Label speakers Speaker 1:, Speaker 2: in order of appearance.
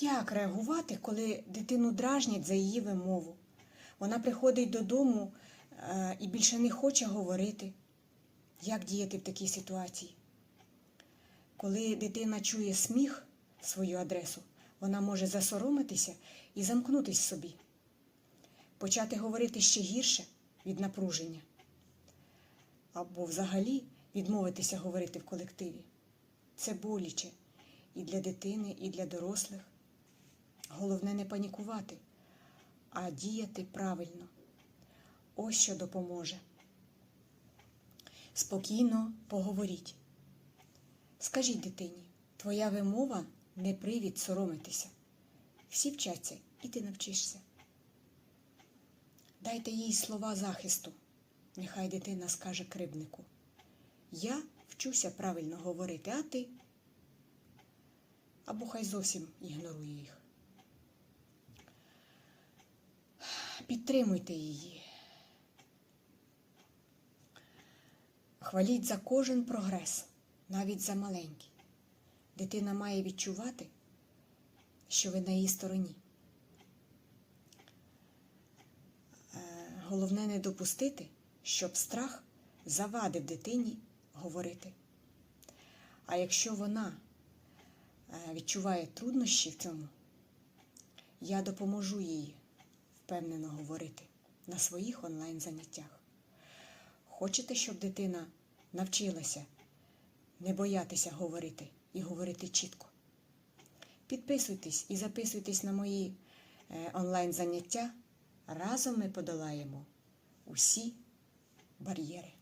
Speaker 1: Як реагувати, коли дитину дражнять за її вимову? Вона приходить додому е, і більше не хоче говорити. Як діяти в такій ситуації? Коли дитина чує сміх свою адресу, вона може засоромитися і замкнутись собі, почати говорити ще гірше від напруження, або взагалі відмовитися говорити в колективі. Це боляче і для дитини, і для дорослих. Головне не панікувати, а діяти правильно. Ось що допоможе. Спокійно поговоріть. Скажіть дитині, твоя вимова не привід соромитися. Всі вчаться, і ти навчишся. Дайте їй слова захисту. Нехай дитина скаже кривднику. Я вчуся правильно говорити, а ти? Або хай зовсім ігнорує їх. Підтримуйте її. Хваліть за кожен прогрес, навіть за маленький. Дитина має відчувати, що ви на її стороні. Е, Головне не допустити, щоб страх завадив дитині говорити. А якщо вона е, відчуває труднощі в цьому, я допоможу їй впевнено говорити на своїх онлайн-заняттях. Хочете, щоб дитина навчилася не боятися говорити і говорити чітко? Підписуйтесь і записуйтесь на мої е, онлайн-заняття. Разом ми подолаємо усі бар'єри.